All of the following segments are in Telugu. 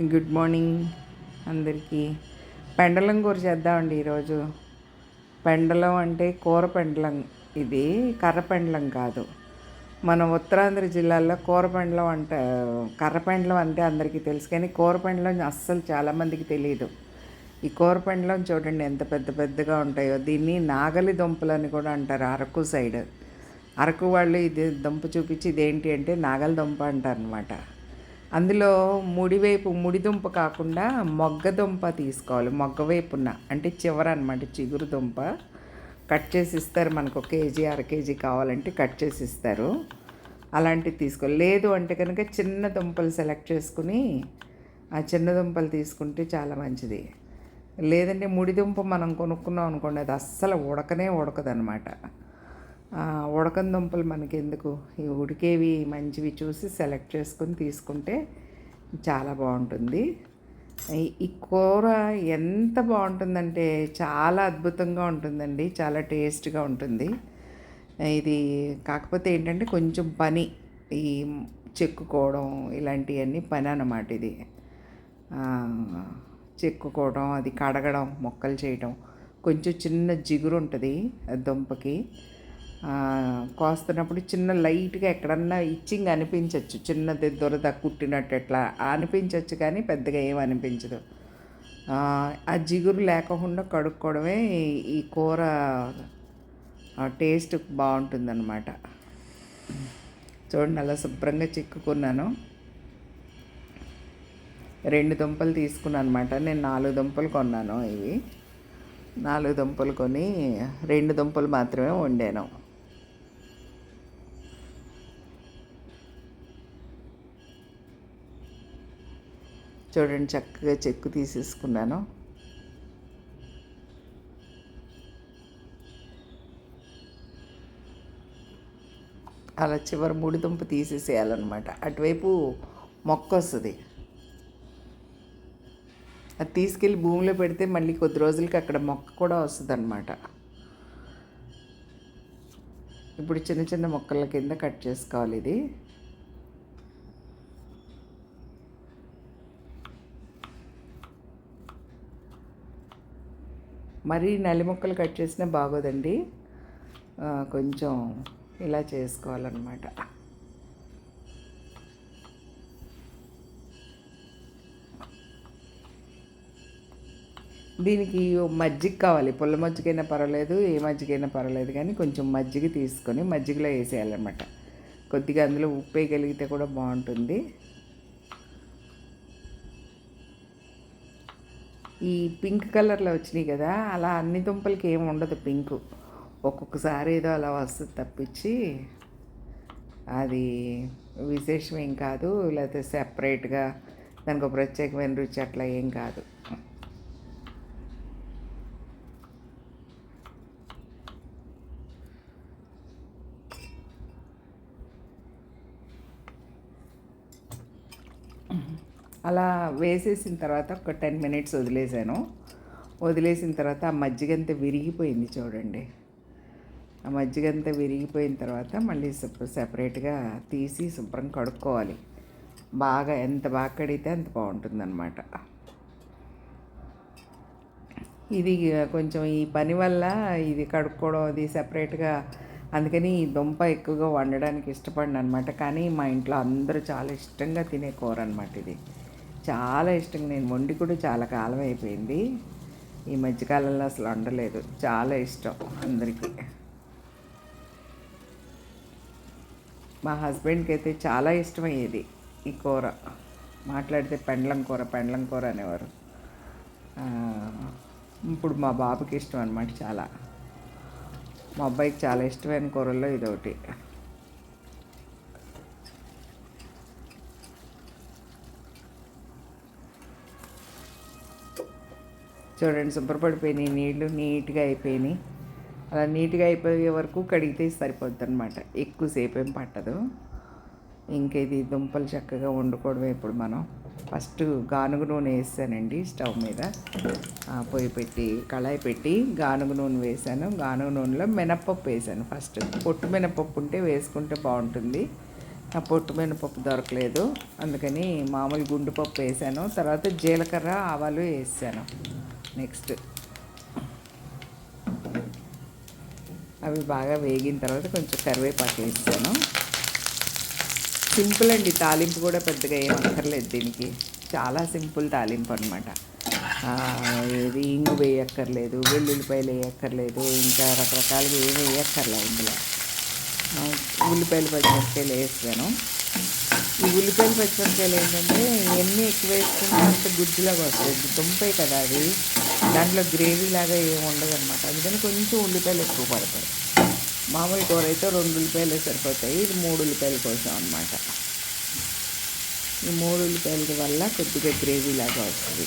గుడ్ మార్నింగ్ అందరికీ. పెండలం కూర చేద్దామండి ఈరోజు. పెండలం అంటే కూర పెండలం. ఇది కర్ర పెండలం కాదు. మన ఉత్తరాంధ్ర జిల్లాల్లో కూర పెండలం అంట కర్ర పెండలం అంటే అందరికీ తెలుసు. కానీ కూర పెండలం అస్సలు చాలామందికి తెలియదు ఈ కూర పెండలం చూడండి ఎంత పెద్ద పెద్దగా ఉంటాయో. దీన్ని నాగలి దుంపలు అని కూడా అంటారు అరకు సైడ్. అరకు వాళ్ళు ఇది దుంప చూపించి ఇదేంటి అంటే నాగలి దుంప అంటారు అనమాట అందులో ముడివైపు ముడిదుంప కాకుండా మొగ్గ దుంప తీసుకోవాలి. మొగ్గ వైపున అంటే చివర అనమాట చిగురు దుంప. కట్ చేసి ఇస్తారు మనకు ఒక కేజీ అర కేజీ కావాలంటే కట్ చేసి ఇస్తారు. అలాంటివి తీసుకోవాలి. లేదు అంటే కనుక చిన్న దుంపలు సెలెక్ట్ చేసుకుని ఆ చిన్న దుంపలు తీసుకుంటే చాలా మంచిది. లేదంటే ముడిదుంప మనం కొనుక్కున్నాం అనుకోండి అది అస్సలు ఉడకనే ఉడకదనమాట ఉడకని దుంపలు మనకెందుకు? ఈ ఉడికేవి మంచివి చూసి సెలెక్ట్ చేసుకుని తీసుకుంటే చాలా బాగుంటుంది. ఈ- కూర ఎంత బాగుంటుందంటే చాలా అద్భుతంగా ఉంటుందండి. చాలా టేస్ట్గా ఉంటుంది. ఇది కాకపోతే ఏంటంటే కొంచెం పని ఈ చెక్కుకోవడం ఇలాంటివన్నీ పని అన్నమాట ఇది. చెక్కుకోవడం అది కడగడం మొక్కలు చేయడం కొంచెం చిన్న జిగురు ఉంటుంది దుంపకి. కోస్తున్నప్పుడు చిన్న లైట్గా ఎక్కడన్నా ఇచ్చింగ్ అనిపించవచ్చు చిన్నది దొరద కుట్టినట్టు ఎట్లా అనిపించవచ్చు కానీ పెద్దగా ఏం అనిపించదు. ఆ, జిగురు లేకుండా కడుక్కోవడమే ఈ- ఈ కూర టేస్ట్ బాగుంటుందన్నమాట. చూడండి అలా శుభ్రంగా చిక్కుకున్నాను. రెండు దుంపలు తీసుకున్నాను అనమాట నేను నాలుగు దుంపలు కొన్నాను ఇవి. నాలుగు దుంపలు కొని రెండు దుంపలు మాత్రమే వండాను. చూడండి చక్కగా చెక్కు తీసేసుకున్నాను. అలా చివరి ముడి దుంప తీసేసేయాలన్నమాట. అటువైపు మొక్క వస్తుంది. అది తీసుకెళ్ళి భూమిలో పెడితే మళ్ళీ కొద్ది రోజులకి అక్కడ మొక్క కూడా వస్తుంది అనమాట ఇప్పుడు చిన్న చిన్న మొక్కల కింద కట్ చేసుకోవాలి ఇది. మరీ నల్లి ముక్కలు కట్ చేసినా బాగోదండి. కొంచెం ఇలా చేసుకోవాలన్నమాట. దీనికి మజ్జిగ కావాలి. పుల్ల మజ్జిగైనా పర్వాలేదు ఏ మజ్జిగైనా పర్వాలేదు కానీ కొంచెం మజ్జిగ తీసుకొని మజ్జిగలో వేసేయాలన్నమాట. కొద్దిగా అందులో ఉప్పు వేయగలిగితే కూడా బాగుంటుంది. ఈ పింక్ కలర్లో వచ్చినాయి కదా అలా అన్ని దుంపలకి ఏమి ఉండదు పింక్. ఒక్కొక్కసారి ఏదో అలా వస్తుంది తప్పించి అది విశేషం ఏం కాదు లేకపోతే సెపరేట్గా దానికి ఒక ప్రత్యేకమైన రుచి అట్లా ఏం కాదు. అలా వేసేసిన తర్వాత ఒక టెన్ మినిట్స్ వదిలేసాను. వదిలేసిన తర్వాత ఆ మజ్జిగంతా విరిగిపోయింది చూడండి. ఆ మజ్జిగంతా విరిగిపోయిన తర్వాత మళ్ళీ సెపరేట్గా తీసి శుభ్రం కడుక్కోవాలి. బాగా ఎంత బాగా కడిగితే అంత బాగుంటుందన్నమాట. ఇది కొంచెం ఈ పని వల్ల ఇది కడుక్కోవడం అది సెపరేట్గా అందుకని ఈ దుంప ఎక్కువగా వండడానికి ఇష్టపడిన అనమాట కానీ మా ఇంట్లో అందరూ చాలా ఇష్టంగా తినే కూర అనమాట ఇది. చాలా ఇష్టం. నేను వండి కూడా చాలా కాలం అయిపోయింది. ఈ మధ్యకాలంలో అసలు వండలేదు. చాలా ఇష్టం అందరికీ. మా హస్బెండ్కి అయితే చాలా ఇష్టమయ్యేది ఈ కూర. మాట్లాడితే పెండ్లం కూర పెండ్లం కూర అనేవారు. ఇప్పుడు మా బాబుకి ఇష్టం అనమాట చాలా. మా అబ్బాయికి చాలా ఇష్టమైన కూరల్లో ఇది చూడండి శుభ్రపడిపోయినాయి నీళ్ళు నీట్గా అయిపోయినాయి. అలా నీట్గా అయిపోయే వరకు కడిగితే సరిపోద్ది అనమాట ఎక్కువసేపు ఏం పట్టదు. ఇంక ఇది దుంపలు చక్కగా వండుకోవడమే ఇప్పుడు మనం. ఫస్ట్ గానుగ నూనె వేసానండి స్టవ్ మీద. ఆ, పొయ్యి పెట్టి కళాయి పెట్టి గానుగ నూనె వేసాను. గానుగ నూనెలో మినప్పప్పు వేసాను ఫస్ట్. పొట్టు మినప్పప్పు ఉంటే వేసుకుంటే బాగుంటుంది. ఆ పొట్టు మినపప్పు దొరకలేదు. అందుకని మామూలు గుండు పప్పు వేసాను. తర్వాత జీలకర్ర ఆవాలు వేసాను. నెక్స్ట్. అవి బాగా వేగిన తర్వాత కొంచెం కరివేపాకు వేస్తాను. సింపుల్ అండి తాలింపు కూడా పెద్దగా ఏం అక్కర్లేదు దీనికి. చాలా సింపుల్ తాలింపు అనమాట ఏది ఇంగు వేయక్కర్లేదు వెల్లుల్లిపాయలు వేయక్కర్లేదు ఇంకా రకరకాలుగా ఏమి వేయక్కర్లేదు ఇందులో. ఉల్లిపాయలు పచ్చిమిరపకాయలు వేస్తాను. ఈ ఉల్లిపాయలు పచ్చిమిరపకాయలు ఏంటంటే ఎన్ని ఎక్కువ వేసుకుంటే అంత గుజ్జులాగా వస్తుంది దుంపే కదా అది దాంట్లో గ్రేవీ లాగా ఏమి ఉండదు అనమాట అందుకని కొంచెం ఉల్లిపాయలు ఎక్కువ పడతాయి. మామూలు కూర అయితే రెండు ఉల్లిపాయలు సరిపోతాయి. ఇది మూడు ఉల్లిపాయల కోసం అనమాట ఈ మూడు ఉల్లిపాయల వల్ల కొద్దిగా గ్రేవీ లాగా వస్తుంది.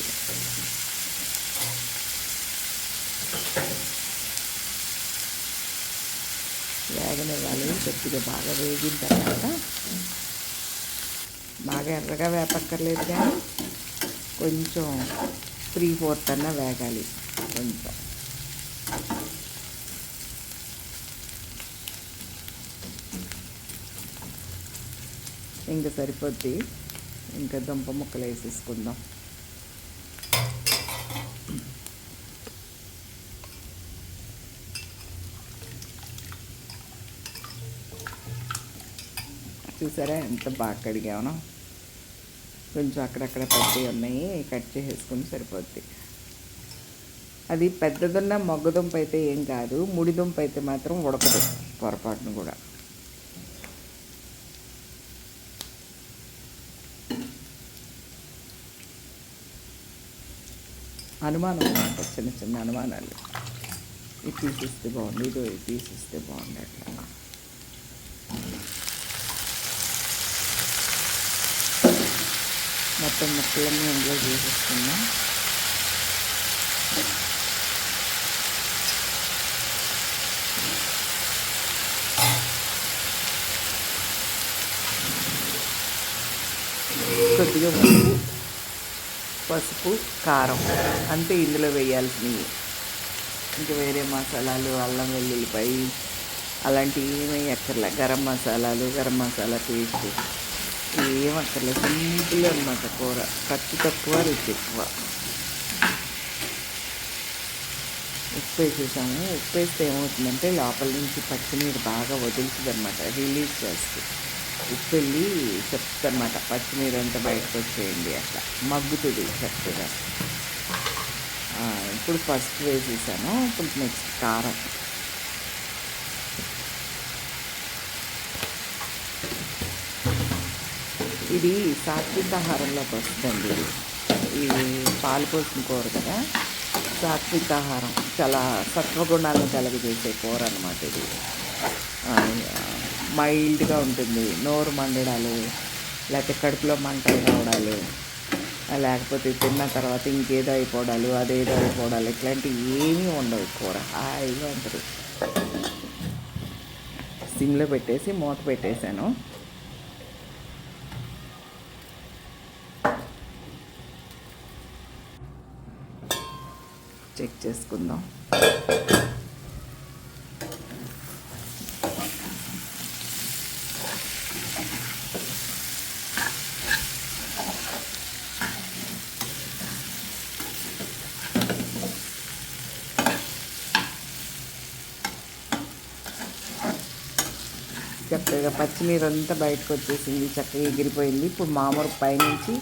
వేగనివ్వాలి. కొద్దిగా బాగా వేగిన తర్వాత బాగా ఎర్రగా వేపక్కర్లేదు కానీ కొంచెం త్రీ ఫోర్త్ అన్న వేగాలి. కొంచెం ఇంకా సరిపోద్ది. ఇంకా దుంప ముక్కలు వేసేసుకుందాం. చూసారా ఎంత బాగా కడిగామో. కొంచెం అక్కడక్కడ పెద్దవి ఉన్నాయి కట్ చేసేసుకుని సరిపోద్ది. అది పెద్దదున్న మొగ్గదుంప అయితే ఏం కాదు ముడిదుంప అయితే మాత్రం ఉడకదు పొరపాటును కూడా. అనుమానం చిన్న చిన్న అనుమానాలు. ఇది తీసిస్తే బాగుంది ఇదో ఇది తీసిస్తే బాగుంది అట్లా మొత్తం ముక్కలన్నీ అందులో చేసేసుకున్నాం కొద్దిగా ఉప్పు పసుపు కారం అంతే ఇందులో వేయాల్సినవి. ఇంకా వేరే మసాలాలు అల్లం వెల్లుల్లిపాయ అలాంటివి ఏమీ ఎక్కర్లే. గరం మసాలాలు గరం మసాలా పేస్ట్ ఏం అక్కర్లేదు. సింపుల్ అనమాట కూర. ఖర్చు తక్కువ రుచి ఎక్కువ. ఉప్పు వేసేసాము. ఉప్పు వేస్తే ఏమవుతుందంటే లోపల నుంచి పచ్చినీరు బాగా వదులుతుంది అనమాట రిలీజ్ చేస్తుంది. ఉప్పు వెళ్ళి చెప్తుంది అనమాట పచ్చినీరు అంతా బయటకు వచ్చేయండి అట్లా. మగ్గుతుంది చక్కగా. ఇప్పుడు ఫస్ట్ వేసేసాను. ఇప్పుడు నెక్స్ట్ కారం. ఇది సాత్విక ఆహారంలోకి వస్తుంది ఇది పాలు పోసిన కూర కదా. సాత్విక ఆహారం చాలా సత్వగుణాలను కలుగజేసే కూర అనమాట ఇది. మైల్డ్గా ఉంటుంది. నోరు మండడాలు లేకపోతే కడుపులో మంటలు రావడాలు లేకపోతే తిన్న తర్వాత ఇంకేదో అయిపోవడాలు అదేదో అయిపోవడాలు ఇట్లాంటివి ఏమీ ఉండవు కూర. హాయిగా ఉంటుంది. సిమ్లో పెట్టేసి మూత పెట్టేశాను. చెక్ చేసుకుందాం. చక్కగా పచ్చినీరు అంతా బయటకు వచ్చేసింది చక్కగా ఎగిరిపోయింది. ఇప్పుడు మామూలు పైనుంచి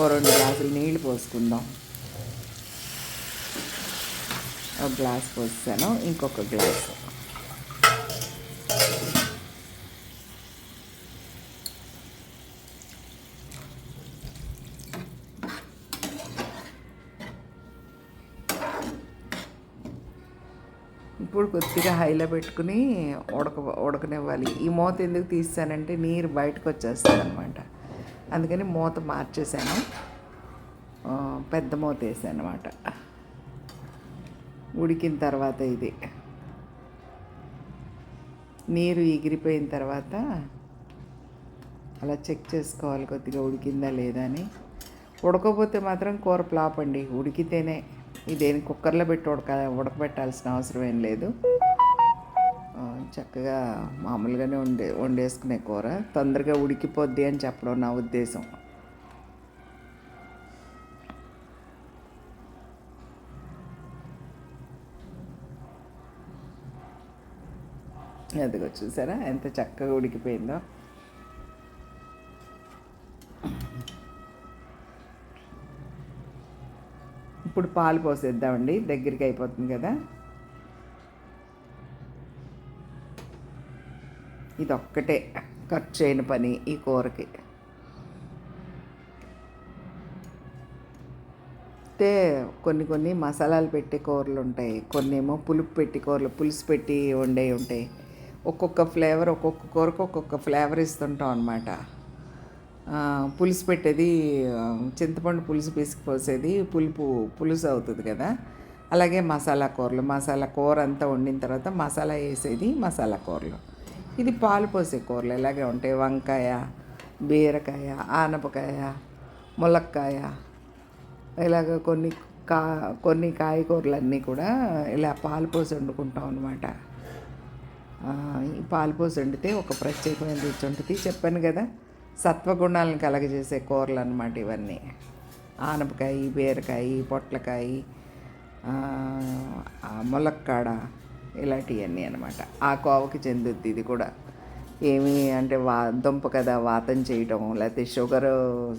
ఓ రెండు గ్లాసులు నీళ్ళు పోసుకుందాం. ఒక గ్లాస్ పోసాను ఇంకొక గ్లాస్. ఇప్పుడు కొద్దిగా హైలో పెట్టుకుని ఉడక ఉడకనివ్వాలి. ఈ మూత ఎందుకు తీస్తానంటే నీరు బయటకు వచ్చేస్తుంది అనమాట అందుకని మూత మార్చేసాను. పెద్ద మూత వేసాను అనమాట ఉడికిన తర్వాత ఇది. నీరు ఎగిరిపోయిన తర్వాత అలా చెక్ చేసుకోవాలి కొద్దిగా ఉడికిందా లేదా అని. ఉడకపోతే మాత్రం కూర ప్లాప్ అండి. ఉడికితేనే ఇదేం కుక్కర్లో పెట్టి ఉడక ఉడకబెట్టాల్సిన అవసరం ఏం లేదు. చక్కగా మామూలుగానే వండే వండేసుకునే కూర. తొందరగా ఉడికిపోద్ది అని చెప్పడం నా ఉద్దేశం. అదిగో చూసారా? ఎంత చక్కగా ఉడికిపోయిందో. ఇప్పుడు పాలు పోసేద్దామండి. దగ్గరికి అయిపోతుంది కదా. ఇది ఒక్కటే ఖర్చు అయిన పని ఈ కూరకి. అయితే కొన్ని కొన్ని మసాలాలు పెట్టే కూరలు ఉంటాయి. కొన్ని ఏమో పులుపు పెట్టి కూరలు పులుసు పెట్టి వండే ఉంటాయి. ఒక్కొక్క ఫ్లేవర్ ఒక్కొక్క కూరకు ఒక్కొక్క ఫ్లేవర్ ఇస్తుంటాం అనమాట పులుసు పెట్టేది చింతపండు పులుసు పిసికిపోసేది పులుపు పులుసు అవుతుంది కదా. అలాగే మసాలా కూరలు మసాలా కూర అంతా వండిన తర్వాత మసాలా వేసేది మసాలా కూరలు. ఇది పాలు పోసే కూరలు ఇలాగే ఉంటాయి? వంకాయ బీరకాయ ఆనపకాయ ములక్కాయ ఇలాగ కొన్ని కా కొన్ని కాయగూరలన్నీ కూడా ఇలా పాలు పోసి వండుకుంటాం అనమాట ఈ పాలు పోసి వండితే ఒక ప్రత్యేకమైన రుచి ఉంటుంది చెప్పాను కదా సత్వగుణాలను కలగజేసే కూరలు అనమాట ఇవన్నీ. ఆనపకాయ బీరకాయ పొట్లకాయ ములక్కాడ ఇలాంటివన్నీ అనమాట ఆ కోవకి చెందుద్ది ఇది కూడా. ఏమి అంటే వా దుంప కదా వాతం చేయటం లేకపోతే షుగర్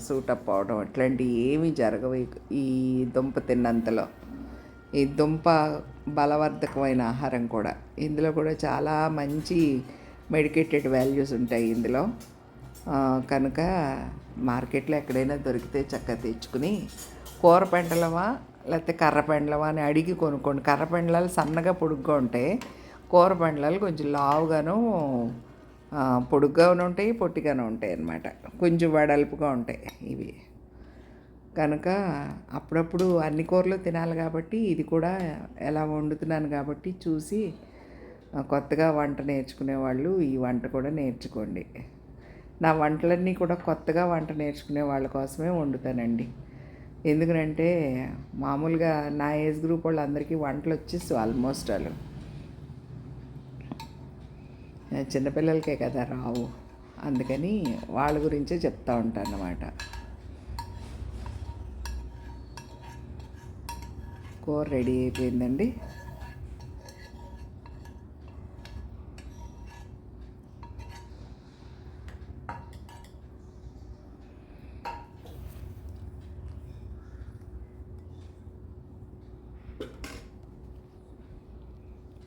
సూటప్ అవడం అట్లాంటివి ఏమీ జరగవు ఈ దుంప తిన్నంతలో. ఈ దుంప బలవర్ధకమైన ఆహారం కూడా. ఇందులో కూడా చాలా మంచి మెడికేటెడ్ వాల్యూస్ ఉంటాయి ఇందులో. కనుక మార్కెట్లో ఎక్కడైనా దొరికితే చక్కగా తెచ్చుకుని కూర పెండలమా లేకపోతే కర్ర పెండలమా అని అడిగి కొనుక్కోండి. కర్ర పెండలాలు సన్నగా పొడుగ్గా ఉంటాయి. కూర పెండలాలు కొంచెం లావుగాను పొడుగ్గాను ఉంటాయి పొట్టిగాను ఉంటాయి అన్నమాట. కొంచెం వెడల్పుగా ఉంటాయి ఇవి. కనుక అప్పుడప్పుడు అన్ని కూరలు తినాలి కాబట్టి ఇది కూడా ఎలా వండుతున్నాను కాబట్టి చూసి కొత్తగా వంట నేర్చుకునే వాళ్ళు ఈ వంట కూడా నేర్చుకోండి. నా వంటలన్నీ కూడా కొత్తగా వంట నేర్చుకునే వాళ్ళ కోసమే వండుతానండి. ఎందుకంటే మామూలుగా నా ఏజ్ గ్రూప్ వాళ్ళందరికీ వంటలు వచ్చేసి ఆల్మోస్ట్ వాళ్ళు చిన్నపిల్లలకే కదా రావు. అందుకని వాళ్ళ గురించే చెప్తా ఉంటాను అన్నమాట కూర రెడీ అయిపోయిందండి.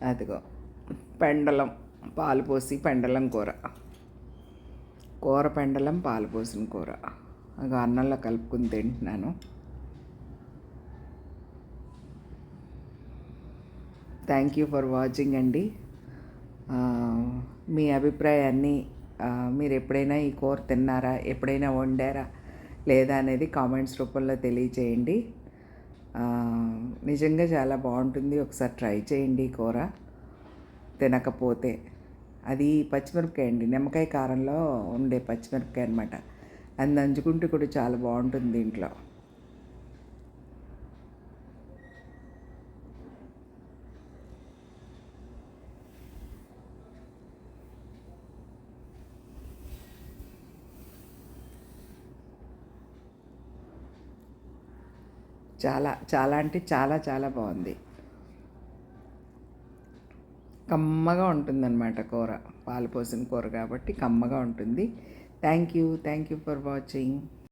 అదిగో పెండలం పాలు పోసి పెండలం కూర. కూర పెండలం పాలు పోసిన కూర. అన్నంలో కలుపుకుని తింటున్నాను. థ్యాంక్ యూ ఫర్ వాచింగ్ అండి. మీ అభిప్రాయాన్ని మీరు ఎప్పుడైనా ఈ కూర తిన్నారా ఎప్పుడైనా వండారా లేదా అనేది కామెంట్స్ రూపంలో తెలియచేయండి. నిజంగా చాలా బాగుంటుంది. ఒకసారి ట్రై చేయండి ఈ కూర తినకపోతే. అది పచ్చిమిరపకాయ అండి. నిమ్మకాయ కారంలో ఉండే పచ్చిమిరపకాయ అనమాట అది నంచుకుంటే కూడా చాలా బాగుంటుంది దీంట్లో. చాలా చాలా అంటే చాలా చాలా బాగుంది. కమ్మగా ఉంటుందన్నమాట కూర. పాలు పోసిన కూర కాబట్టి కమ్మగా ఉంటుంది. Thank you thank you for watching